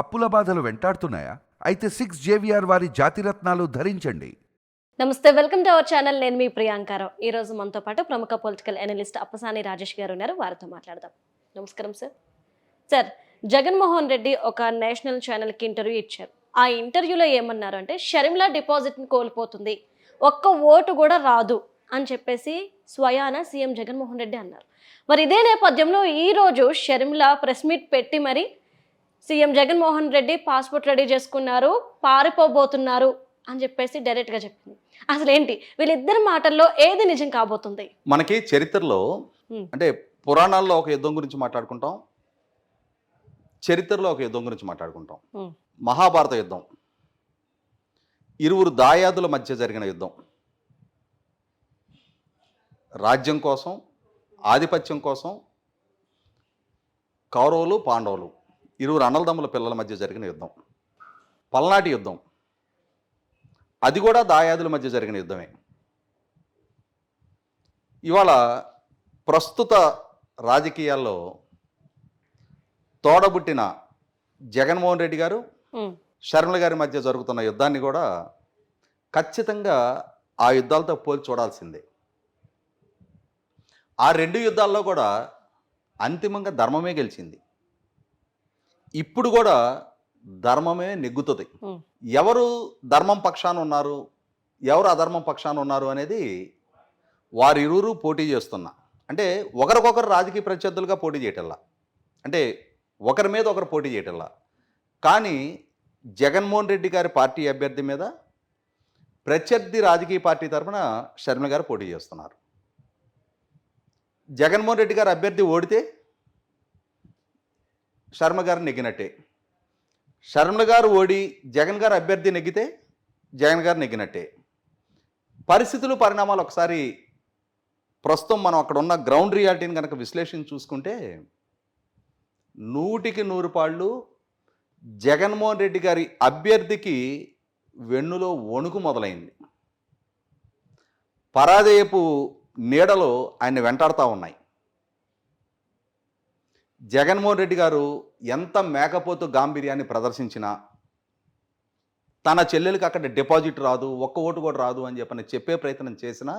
అప్పుల బాధలు వెంటాడుతున్నాయా? అయితే సిక్స్ జేవిఆర్ వారి జాతిరత్నాలు ధరించండి. నమస్తే వెల్కమ్ టు అవర్ ఛానల్. నేను మీ ప్రియాంకారావు ఈ రోజు మనతో పాటు ప్రముఖ పొలిటికల్ అనలిస్ట్ అప్పసాని రాజేష్ గారు ఉన్నారు. వారితో మాట్లాడదాం. నమస్కారం సార్. సార్ జగన్మోహన్ రెడ్డి ఒక నేషనల్ ఛానల్కి ఇంటర్వ్యూ ఇచ్చారు. ఆ ఇంటర్వ్యూలో ఏమన్నారు అంటే షర్మిలా డిపాజిట్ని కోల్పోతుంది. ఒక్క ఓటు కూడా రాదు అని చెప్పేసి స్వయాన సీఎం జగన్మోహన్ రెడ్డి అన్నారు. మరి ఇదే నేపథ్యంలో ఈరోజు షర్మిల ప్రెస్ మీట్ పెట్టి మరి CM Jaganmohan Reddy passport ready చేసుకున్నారు పారిపోబోతున్నారు అని చెప్పేసి డైరెక్ట్గా చెప్పింది. అసలు ఏంటి వీళ్ళిద్దరి మాటల్లో ఏది నిజం కాబోతుంది? మనకి చరిత్రలో. అంటే పురాణాల్లో ఒక యుద్ధం గురించి మాట్లాడుకుంటాం చరిత్రలో ఒక యుద్ధం గురించి మాట్లాడుకుంటాం. మహాభారత యుద్ధం ఇరువురు దాయాదుల మధ్య జరిగిన యుద్ధం రాజ్యం కోసం ఆధిపత్యం కోసం కౌరవులు పాండవులు. ఇరువురు అన్నలదమ్ముల పిల్లల మధ్య జరిగిన యుద్ధం. పల్నాటి యుద్ధం. అది కూడా దాయాదుల మధ్య జరిగిన యుద్ధమే. ఇవాళ ప్రస్తుత రాజకీయాల్లో తోడబుట్టిన జగన్మోహన్ రెడ్డి గారు ఉమ్, షర్మిల గారి మధ్య జరుగుతున్న యుద్ధాన్ని కూడా ఖచ్చితంగా ఆ యుద్ధాలతో పోల్చి చూడాల్సిందే. ఆ రెండు యుద్ధాల్లో కూడా అంతిమంగా ధర్మమే గెలిచింది. ఇప్పుడు కూడా ధర్మమే నెగ్గుతుంది. ఎవరు ధర్మం పక్షాన ఉన్నారు ఎవరు అధర్మం పక్షాన ఉన్నారు అనేది వారిరువురు పోటీ చేస్తున్నా. అంటే ఒకరికొకరు రాజకీయ ప్రత్యర్థులుగా పోటీ చేయటల్లా. అంటే ఒకరి మీద ఒకరు పోటీ చేయటల్లా. కానీ జగన్మోహన్ రెడ్డి గారి పార్టీ అభ్యర్థి మీద ప్రత్యర్థి రాజకీయ పార్టీ తరఫున షర్మిల గారు పోటీ చేస్తున్నారు. జగన్మోహన్ రెడ్డి గారు అభ్యర్థి ఓడితే శర్మ గారు నెగ్గినట్టే. శర్మ గారు ఓడి జగన్ గారు అభ్యర్థి నెగ్గితే జగన్ గారు నెగ్గినట్టే. పరిస్థితులు పరిణామాలు ఒకసారి ప్రస్తుతం మనం అక్కడ ఉన్న గ్రౌండ్ రియాలిటీని కనుక విశ్లేషణ చూసుకుంటే నూటికి నూరు పాళ్ళు జగన్మోహన్ రెడ్డి గారి అభ్యర్థికి వెన్నులో వణుకు మొదలైంది. పరాజయపు నీడలో ఆయన వెంటాడుతూ ఉన్నాయి. జగన్మోహన్ రెడ్డి గారు ఎంత మేకపోతు గాంభీర్యాన్ని ప్రదర్శించినా తన చెల్లెలకి అక్కడ డిపాజిట్ రాదు ఒక్క ఓటు కూడా రాదు అని చెప్పని చెప్పే ప్రయత్నం చేసినా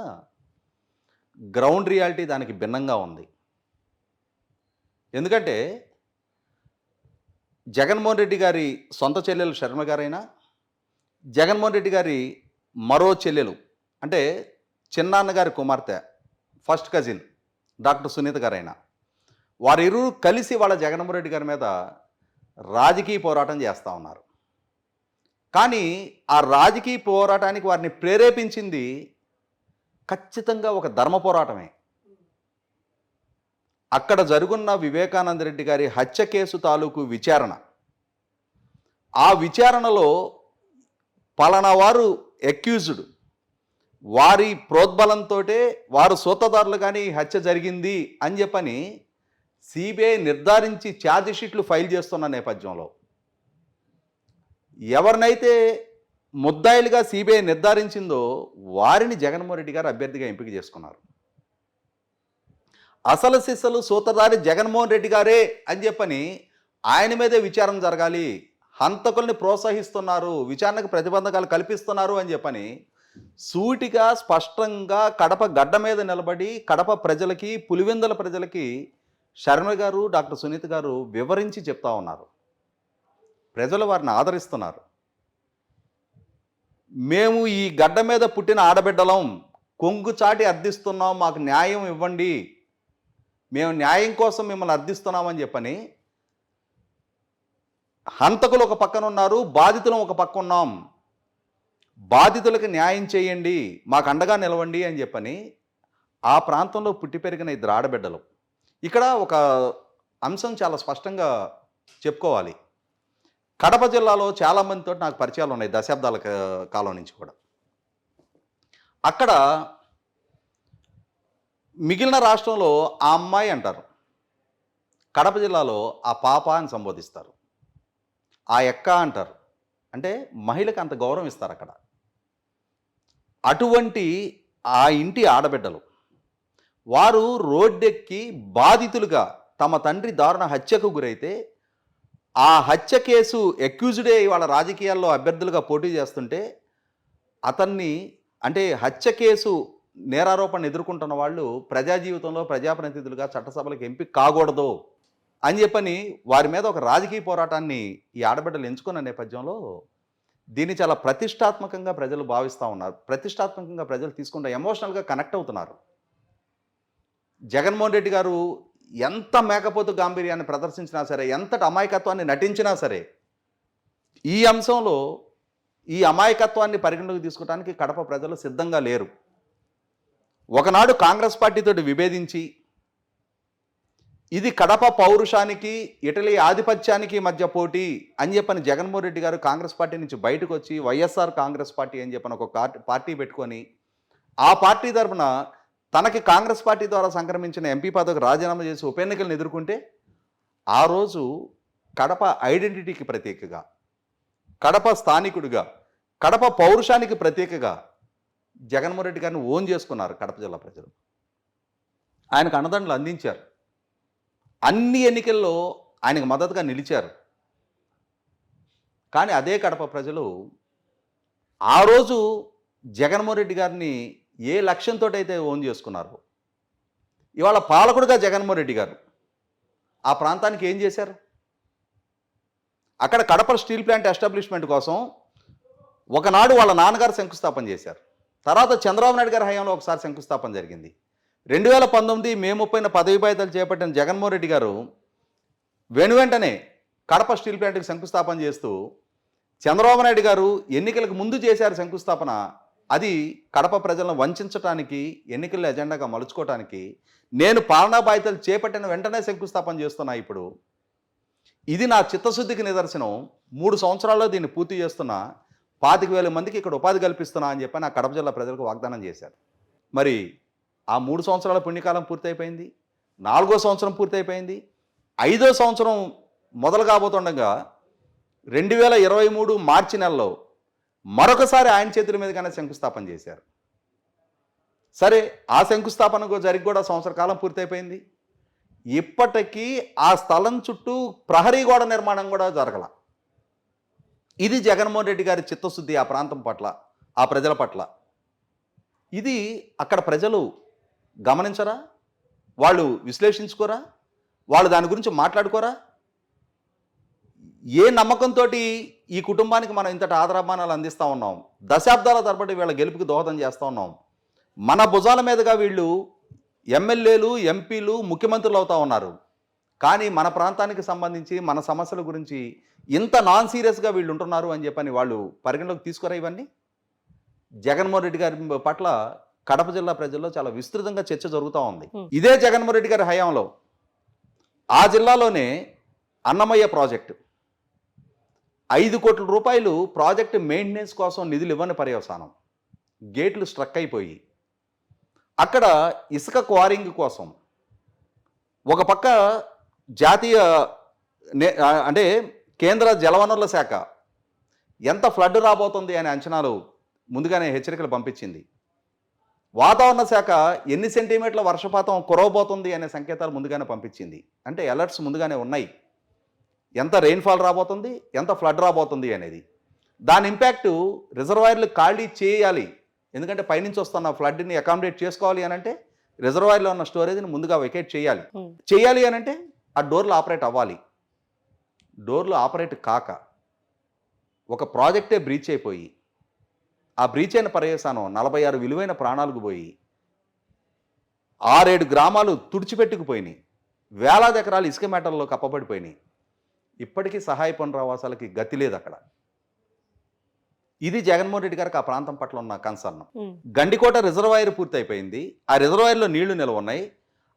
గ్రౌండ్ రియాలిటీ దానికి భిన్నంగా ఉంది. ఎందుకంటే జగన్మోహన్ రెడ్డి గారి సొంత చెల్లెలు శర్మ గారైనా జగన్మోహన్ రెడ్డి గారి మరో చెల్లెలు అంటే చిన్నాన్న గారి కుమార్తె ఫస్ట్ కజిన్ డాక్టర్ సునీత గారైనా. వారిరువురు కలిసి వాళ్ళ జగన్మోహన్ రెడ్డి గారి మీద రాజకీయ పోరాటం చేస్తూ ఉన్నారు. కానీ ఆ రాజకీయ పోరాటానికి వారిని ప్రేరేపించింది ఖచ్చితంగా ఒక ధర్మ పోరాటమే. అక్కడ జరుగున్న వివేకానంద రెడ్డి గారి హత్య కేసు తాలూకు విచారణ. ఆ విచారణలో పలానా వారు ఎక్యూజ్డ్. వారి ప్రోద్బలంతో వారు సూతదారులు కానీ హత్య జరిగింది అని చెప్పని సిబిఐ నిర్ధారించి ఛార్జ్షీట్లు ఫైల్ చేస్తున్న నేపథ్యంలో ఎవరినైతే ముద్దాయిలుగా సిబిఐ నిర్ధారించిందో వారిని జగన్మోహన్ రెడ్డి గారు అభ్యర్థిగా ఎంపిక చేసుకున్నారు. అసలు సిసలు సూత్రధారి జగన్మోహన్ రెడ్డి గారే అని చెప్పని ఆయన మీదే విచారణ జరగాలి హంతకుల్ని ప్రోత్సహిస్తున్నారు విచారణకు ప్రతిబంధకాలు కల్పిస్తున్నారు అని చెప్పని సూటిగా స్పష్టంగా కడప గడ్డ మీద నిలబడి కడప ప్రజలకి పులివెందుల ప్రజలకి శర్మ గారు డాక్టర్ సునీత్ గారు వివరించి చెప్తా ఉన్నారు. ప్రజలు వారిని ఆదరిస్తున్నారు. మేము ఈ గడ్డ మీద పుట్టిన ఆడబిడ్డలం కొంగుచాటి అర్థిస్తున్నాం మాకు న్యాయం ఇవ్వండి. మేము న్యాయం కోసం మిమ్మల్ని అర్థిస్తున్నామని చెప్పని హంతకులు ఒక పక్కన ఉన్నారు బాధితులు ఒక పక్క ఉన్నాం. బాధితులకు న్యాయం చేయండి మాకు అండగా నిలవండి అని చెప్పని ఆ ప్రాంతంలో పుట్టి పెరిగిన ఇద్దరు ఆడబిడ్డలు. ఇక్కడ ఒక అంశం చాలా స్పష్టంగా చెప్పుకోవాలి. కడప జిల్లాలో చాలామందితో నాకు పరిచయాలు ఉన్నాయి దశాబ్దాల కాలం నుంచి కూడా. అక్కడ మిగిలిన రాష్ట్రంలో ఆ అమ్మాయి అంటారు. కడప జిల్లాలో ఆ పాప అని సంబోధిస్తారు. ఆ ఎక్క అంటారు. అంటే మహిళకు అంత గౌరవం ఇస్తారు అక్కడ. అటువంటి ఆ ఇంటి ఆడబిడ్డలు వారు రోడ్డెక్కి బాధితులుగా తమ తండ్రి దారుణ హత్యకు గురైతే ఆ హత్య కేసు ఎక్యూజ్డే వాళ్ళ రాజకీయాల్లో అభ్యర్థులుగా పోటీ చేస్తుంటే అతన్ని అంటే హత్య కేసు నేరారోపణ ఎదుర్కొంటున్న వాళ్ళు ప్రజా జీవితంలో ప్రజాప్రతినిధులుగా చట్టసభలకు ఎంపిక కాకూడదు అని చెప్పని వారి మీద ఒక రాజకీయ పోరాటాన్ని ఈ ఆడబిడ్డలు ఎంచుకున్న నేపథ్యంలో దీన్ని చాలా ప్రతిష్టాత్మకంగా ప్రజలు భావిస్తూ ఉన్నారు. ప్రతిష్టాత్మకంగా ప్రజలు తీసుకుంటే ఎమోషనల్గా కనెక్ట్ అవుతున్నారు. జగన్మోహన్ రెడ్డి గారు ఎంత మేకపోతు గాంభీర్యాన్ని ప్రదర్శించినా సరే ఎంతటి అమాయకత్వాన్ని నటించినా సరే ఈ అంశంలో ఈ అమాయకత్వాన్ని పరిగణలోకి తీసుకోవడానికి కడప ప్రజలు సిద్ధంగా లేరు. ఒకనాడు కాంగ్రెస్ పార్టీతోటి విభేదించి ఇది కడప పౌరుషానికి ఇటలీ ఆధిపత్యానికి మధ్య పోటీ అని చెప్పని జగన్మోహన్ రెడ్డి గారు కాంగ్రెస్ పార్టీ నుంచి బయటకు వచ్చి వైఎస్ఆర్ కాంగ్రెస్ పార్టీ అని చెప్పని ఒక పార్టీ పెట్టుకొని ఆ పార్టీ తరఫున తనకి కాంగ్రెస్ పార్టీ ద్వారా సంక్రమించిన ఎంపీ పదవికి రాజీనామా చేసి ఉప ఎన్నికలను ఎదుర్కొంటే ఆ రోజు కడప ఐడెంటిటీకి ప్రత్యేకగా కడప స్థానికుడిగా కడప పౌరుషానికి ప్రత్యేకగా జగన్మోహన్ రెడ్డి గారిని ఓన్ చేసుకున్నారు కడప జిల్లా ప్రజలు. ఆయనకు అన్నదండలు అందించారు. అన్ని ఎన్నికల్లో ఆయనకు మద్దతుగా నిలిచారు. కానీ అదే కడప ప్రజలు ఆ రోజు జగన్మోహన్ రెడ్డి గారిని ఏ లక్ష్యంతో అయితే ఓన్ చేసుకున్నారు. ఇవాళ పాలకుడుగా జగన్మోహన్ రెడ్డి గారు ఆ ప్రాంతానికి ఏం చేశారు? అక్కడ కడప స్టీల్ ప్లాంట్ ఎస్టాబ్లిష్మెంట్ కోసం ఒకనాడు వాళ్ళ నాన్నగారు శంకుస్థాపన చేశారు. తర్వాత చంద్రబాబు నాయుడు గారి హయాంలో ఒకసారి శంకుస్థాపన జరిగింది. రెండు వేల పంతొమ్మిది మే ముప్పైన పదవి బాధ్యతలు చేపట్టిన జగన్మోహన్ రెడ్డి గారు వెను వెంటనే కడప స్టీల్ ప్లాంట్కి శంకుస్థాపన చేస్తూ చంద్రబాబు నాయుడు గారు ఎన్నికలకు ముందు చేశారు శంకుస్థాపన అది కడప ప్రజలను వంచడానికి ఎన్నికల ఎజెండాగా మలుచుకోవటానికి నేను పాలనా బాధ్యతలు చేపట్టిన వెంటనే శంకుస్థాపన చేస్తున్నా ఇప్పుడు. ఇది నా చిత్తశుద్ధికి నిదర్శనం. మూడు సంవత్సరాల్లో దీన్ని పూర్తి చేస్తున్నా పాతిక వేల మందికి ఇక్కడ ఉపాధి కల్పిస్తున్నా అని చెప్పి నా కడప జిల్లా ప్రజలకు వాగ్దానం చేశారు. మరి ఆ మూడు సంవత్సరాల పుణ్యకాలం పూర్తయిపోయింది నాలుగో సంవత్సరం పూర్తయిపోయింది ఐదో సంవత్సరం మొదలు కాబోతుండగా రెండు వేల ఇరవై మూడు మార్చి నెలలో మరొకసారి ఆయన చేతుల మీదగానే శంకుస్థాపన చేశారు. సరే ఆ శంకుస్థాపనకు జరిగి కూడా సంవత్సర కాలం పూర్తయిపోయింది. ఇప్పటికీ ఆ స్థలం చుట్టూ ప్రహరీ గోడ నిర్మాణం కూడా జరగల. ఇది జగన్మోహన్ రెడ్డి గారి చిత్తశుద్ధి ఆ ప్రాంతం పట్ల ఆ ప్రజల పట్ల. ఇది అక్కడ ప్రజలు గమనించరా? వాళ్ళు విశ్లేషించుకోరా? వాళ్ళు దాని గురించి మాట్లాడుకోరా? ఏ నమ్మకంతో ఈ కుటుంబానికి మనం ఇంతటి ఆదరాభిమానాలు అందిస్తూ ఉన్నాం? దశాబ్దాల తరబడి వీళ్ళ గెలుపుకి దోహదం చేస్తూ ఉన్నాం. మన భుజాల మీదుగా వీళ్ళు ఎమ్మెల్యేలు ఎంపీలు ముఖ్యమంత్రులు అవుతా ఉన్నారు. కానీ మన ప్రాంతానికి సంబంధించి మన సమస్యల గురించి ఇంత నాన్ సీరియస్గా వీళ్ళు ఉంటున్నారు అని చెప్పని వాళ్ళు పరిగణలోకి తీసుకురా ఇవన్నీ? జగన్మోహన్ రెడ్డి గారి పట్ల కడప జిల్లా ప్రజల్లో చాలా విస్తృతంగా చర్చ జరుగుతూ ఉంది. ఇదే జగన్మోహన్ రెడ్డి గారి హయాంలో ఆ జిల్లాలోనే అన్నమయ్య ప్రాజెక్టు. ఐదు కోట్ల రూపాయలు ప్రాజెక్టు మెయింటెనెన్స్ కోసం నిధులు ఇవ్వని పర్యవసానం. గేట్లు స్ట్రక్ అయిపోయి. అక్కడ ఇసుక క్వారింగ్ కోసం. ఒక పక్క జాతీయ నే- అంటే కేంద్ర జలవనరుల శాఖ. ఎంత ఫ్లడ్ రాబోతుంది అనే అంచనాలు ముందుగానే హెచ్చరికలు పంపించింది. వాతావరణ శాఖ ఎన్ని సెంటీమీటర్ల వర్షపాతం కురవబోతుంది అనే సంకేతాలు ముందుగానే పంపించింది. అంటే అలర్ట్స్ ముందుగానే ఉన్నాయి. ఎంత రెయిన్ఫాల్ రాబోతుంది ఎంత ఫ్లడ్ రాబోతుంది అనేది. దాని ఇంపాక్ట్ రిజర్వాయర్లు ఖాళీ చేయాలి. ఎందుకంటే పైనుంచి వస్తున్న ఫ్లడ్ని అకామిడేట్ చేసుకోవాలి అని అంటే రిజర్వాయర్లో ఉన్న స్టోరేజ్ని ముందుగా వెకేట్ చేయాలి. Hmm. చేయాలి అని అంటే ఆ డోర్లు ఆపరేట్ అవ్వాలి. డోర్లు ఆపరేట్ కాక ఒక ప్రాజెక్టే బ్రీచ్ అయిపోయి ఆ బ్రీచ్ అయిన పర్యవసానం నలభై ఆరు విలువైన ప్రాణాలకు పోయి ఆరేడు గ్రామాలు తుడిచిపెట్టుకుపోయినాయి. వేలాది ఎకరాలు ఇసుక మేటల్లో కప్పబడిపోయినాయి. ఇప్పటికీ సహాయ పునరావాసాలకి గతి లేదు అక్కడ. ఇది జగన్మోహన్ రెడ్డి గారికి ఆ ప్రాంతం పట్ల ఉన్న కన్సర్న్ గండికోట రిజర్వాయర్ పూర్తయిపోయింది. ఆ రిజర్వాయర్లో నీళ్ళు నిల్వ ఉన్నాయి.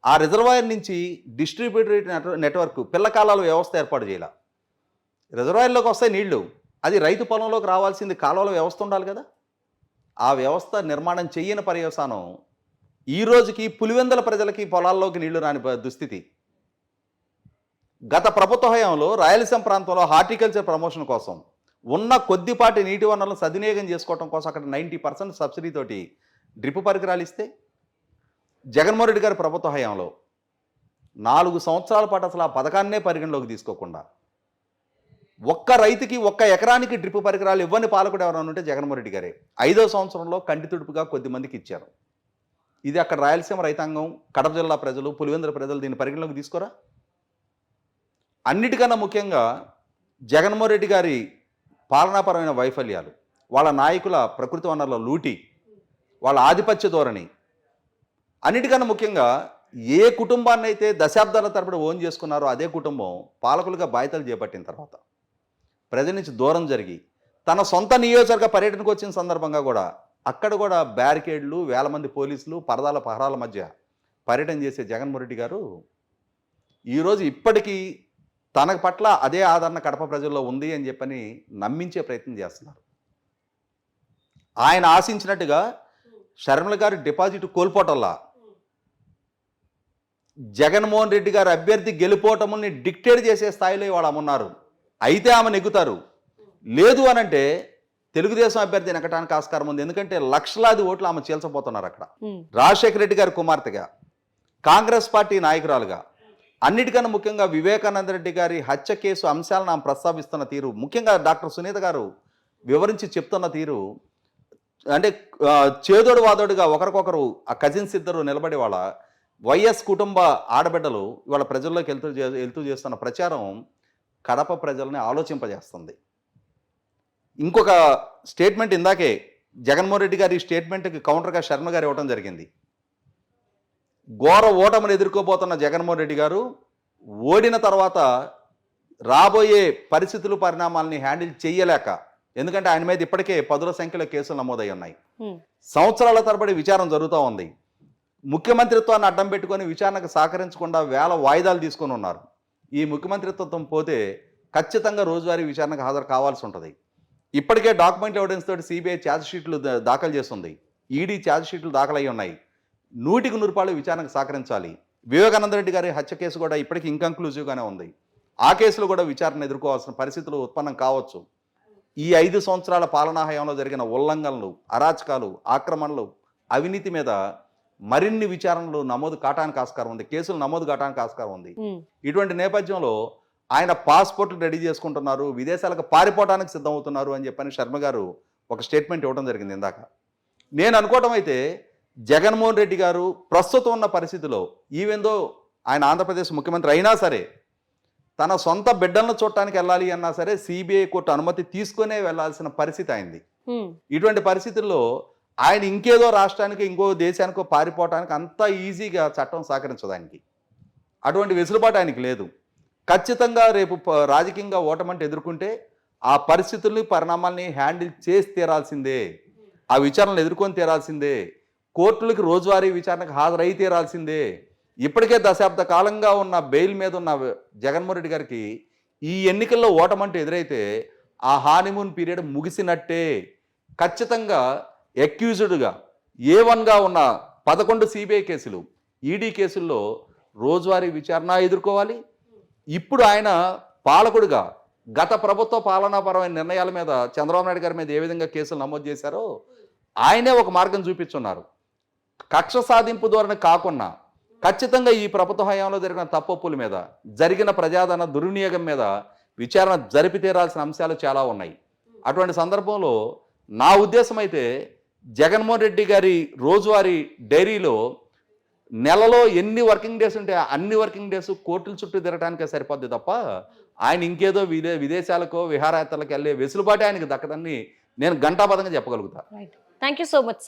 ఆ రిజర్వాయర్ నుంచి డిస్ట్రిబ్యూటరీ నెట్వ- నెట్వర్క్ పిల్లకాలాల వ్యవస్థ ఏర్పాటు చేయాల. రిజర్వాయర్లోకి వస్తాయి నీళ్ళు. అది రైతు పొలంలోకి రావాల్సింది కాలువల వ్యవస్థ ఉండాలి కదా. ఆ వ్యవస్థ నిర్మాణం చెయ్యని పర్యవసానం ఈ రోజుకి పులివెందల ప్రజలకి పొలాల్లోకి నీళ్ళు రాని దుస్థితి. గత ప్రభుత్వ హయాంలో రాయలసీమ ప్రాంతంలో హార్టికల్చర్ ప్రమోషన్ కోసం ఉన్న కొద్దిపాటి నీటి వనరులను సద్వినియోగం చేసుకోవడం కోసం అక్కడ నైంటీ పర్సెంట్ సబ్సిడీ తోటి డ్రిప్ పరికరాలు ఇస్తే జగన్మోహన్ రెడ్డి గారి ప్రభుత్వ హయాంలో నాలుగు సంవత్సరాల పాటు అసలు ఆ పథకాన్నే పరిగణలోకి తీసుకోకుండా ఒక్క రైతుకి ఒక్క ఎకరానికి డ్రిప్ పరికరాలు ఇవ్వని పాలకుడు ఎవరైనా ఉంటే జగన్మోహన్ రెడ్డి గారే. ఐదో సంవత్సరంలో కంటి తుడుపుగా కొద్ది మందికి ఇచ్చారు. ఇది అక్కడ రాయలసీమ రైతాంగం కడప జిల్లా ప్రజలు పులివెందుల ప్రజలు దీన్ని పరిగణలోకి తీసుకోరా? అన్నిటికన్నా ముఖ్యంగా జగన్మోహన్ రెడ్డి గారి పాలనాపరమైన వైఫల్యాలు వాళ్ళ నాయకుల ప్రకృతి వనరుల లూటి వాళ్ళ ఆధిపత్య ధోరణి అన్నిటికన్నా ముఖ్యంగా ఏ కుటుంబాన్ని అయితే దశాబ్దాల తరబడి ఓన్ చేసుకున్నారో అదే కుటుంబం పాలకులుగా బాధ్యతలు చేపట్టిన తర్వాత ప్రజల నుంచి దూరం జరిగి తన సొంత నియోజకవర్గ పర్యటనకు వచ్చిన సందర్భంగా కూడా అక్కడ కూడా బ్యారికేడ్లు వేల మంది పోలీసులు పరదాల పహరాల మధ్య పర్యటన చేసే జగన్మోహన్ రెడ్డి గారు ఈరోజు ఇప్పటికీ తన పట్ల అదే ఆదరణ కడప ప్రజల్లో ఉంది అని చెప్పని నమ్మించే ప్రయత్నం చేస్తున్నారు. ఆయన ఆశించినట్టుగా షర్మిల గారి డిపాజిట్ కోల్పోవటంలా జగన్మోహన్ రెడ్డి గారి అభ్యర్థి గెలిపోవటముని డిక్టేట్ చేసే స్థాయిలో ఇవాళ ఉన్నారు అయితే ఆమె నెగ్గుతారు. లేదు అనంటే తెలుగుదేశం అభ్యర్థి నెగ్గటానికి ఆస్కారం ఉంది. ఎందుకంటే లక్షలాది ఓట్లు ఆమె చీల్చబోతున్నారు అక్కడ. రాజశేఖర రెడ్డి గారి కుమార్తెగా కాంగ్రెస్ పార్టీ నాయకురాలుగా అన్నిటికన్నా ముఖ్యంగా వివేకానంద రెడ్డి గారి హత్య కేసు అంశాలను ఆమె ప్రస్తావిస్తున్న తీరు. ముఖ్యంగా డాక్టర్ సునీత గారు వివరించి చెప్తున్న తీరు అంటే చేదోడు వాదోడుగా ఒకరికొకరు ఆ కజిన్స్ ఇద్దరు నిలబడి వాళ్ళ వైఎస్ కుటుంబ ఆడబిడ్డలు వాళ్ళ ప్రజల్లోకి వెళ్తూ వెళ్తూ చేస్తున్న ప్రచారం కడప ప్రజల్ని ఆలోచింపజేస్తుంది. ఇంకొక స్టేట్మెంట్ ఇందాకే జగన్మోహన్ రెడ్డి గారి స్టేట్మెంట్కి కౌంటర్గా శర్మ గారు ఇవ్వడం జరిగింది. ఘోర ఓటమిని ఎదుర్కోబోతున్న జగన్మోహన్ రెడ్డి గారు ఓడిన తర్వాత రాబోయే పరిస్థితులు పరిణామాలని హ్యాండిల్ చేయలేక ఎందుకంటే ఆయన మీద ఇప్పటికే పదుల సంఖ్యలో కేసులు నమోదై ఉన్నాయి. సంవత్సరాల తరబడి విచారణ జరుగుతూ ఉంది. ముఖ్యమంత్రిత్వాన్ని అడ్డం పెట్టుకొని విచారణకు సహకరించకుండా వేల వాయిదాలు తీసుకొని ఉన్నారు. ఈ ముఖ్యమంత్రిత్వం పోతే ఖచ్చితంగా రోజువారీ విచారణకు హాజరు కావాల్సి ఉంటుంది. ఇప్పటికే డాక్యుమెంట్ ఎవిడెన్స్ తోటి సిబిఐ ఛార్జ్ షీట్లు దాఖలు చేస్తుంది. ఈడీ ఛార్జ్ షీట్లు దాఖలై ఉన్నాయి. నూటికి నూరుపాళ్ళు విచారణకు సహకరించాలి. వివేకానంద రెడ్డి గారి హత్య కేసు కూడా ఇప్పటికీ ఇంకన్క్లూజివ్గానే ఉంది. ఆ కేసులో కూడా విచారణ ఎదుర్కోవాల్సిన పరిస్థితులు ఉత్పన్నం కావచ్చు. ఈ ఐదు సంవత్సరాల పాలనా హయాంలో జరిగిన ఉల్లంఘనలు అరాచకాలు ఆక్రమణలు అవినీతి మీద మరిన్ని విచారణలు నమోదు కావడానికి ఆస్కారం ఉంది. కేసులు నమోదు కావడానికి ఆస్కారం ఉంది. ఇటువంటి నేపథ్యంలో ఆయన పాస్పోర్ట్లు రెడీ చేసుకుంటున్నారు. విదేశాలకు పారిపోవడానికి సిద్ధమవుతున్నారు అని చెప్పని శర్మ గారు ఒక స్టేట్మెంట్ ఇవ్వడం జరిగింది ఇందాక. నేను అనుకోవటం అయితే జగన్మోహన్ రెడ్డి గారు ప్రస్తుతం ఉన్న పరిస్థితిలో ఈవెందో ఆయన ఆంధ్రప్రదేశ్ ముఖ్యమంత్రి అయినా సరే తన సొంత బిడ్డలను చూడటానికి వెళ్ళాలి అన్నా సరే సిబిఐ కోర్టు అనుమతి తీసుకునే వెళ్ళాల్సిన పరిస్థితి అయింది. ఇటువంటి పరిస్థితుల్లో ఆయన ఇంకేదో రాష్ట్రానికి ఇంకో దేశానికో పారిపోవటానికి అంత ఈజీగా చట్టం సహకరించదు ఆయనకి. అటువంటి వెసులుబాటు ఆయనకి లేదు. ఖచ్చితంగా రేపు రాజకీయంగా ఓటమంటే ఎదుర్కొంటే ఆ పరిస్థితుల్ని పరిణామాల్ని హ్యాండిల్ చేసి తీరాల్సిందే. ఆ విచారణలు ఎదుర్కొని తీరాల్సిందే. కోర్టులకి రోజువారీ విచారణకు హాజరై తీరాల్సిందే ఇప్పటికే దశాబ్ద కాలంగా ఉన్న బెయిల్ మీద ఉన్న జగన్మోహన్ రెడ్డి గారికి ఈ ఎన్నికల్లో ఓటమంటే ఎదురైతే ఆ హానిమూన్ పీరియడ్ ముగిసినట్టే. ఖచ్చితంగా ఎక్యూజ్డ్గా ఏ వన్గా ఉన్న పదకొండు సిబిఐ కేసులు ఈడీ కేసుల్లో రోజువారీ విచారణ ఎదుర్కోవాలి. ఇప్పుడు ఆయన పాలకుడుగా గత ప్రభుత్వ పాలనాపరమైన నిర్ణయాల మీద చంద్రబాబు నాయుడు గారి మీద ఏ విధంగా కేసులు నమోదు చేశారో ఆయనే ఒక మార్గం చూపించున్నారు. కక్ష సాధింపు ధోరణి కాకుండా ఖచ్చితంగా ఈ ప్రభుత్వ హయాంలో జరిగిన తప్పొప్పుల మీద జరిగిన ప్రజాధన దుర్వినియోగం మీద విచారణ జరిపి తీరాల్సిన అంశాలు చాలా ఉన్నాయి. అటువంటి సందర్భంలో నా ఉద్దేశం అయితే జగన్మోహన్ రెడ్డి గారి రోజువారీ డైరీలో నెలలో ఎన్ని వర్కింగ్ డేస్ ఉంటే అన్ని వర్కింగ్ డేస్ కోర్టుల చుట్టూ తిరగడానికే సరిపోద్ది తప్ప ఆయన ఇంకేదో విదే విదేశాలకో విహారయాత్రలకు వెళ్ళే వెసులుబాటు ఆయనకు దక్కదని నేను ఘంటాపదంగా చెప్పగలుగుతాను thank you so much sir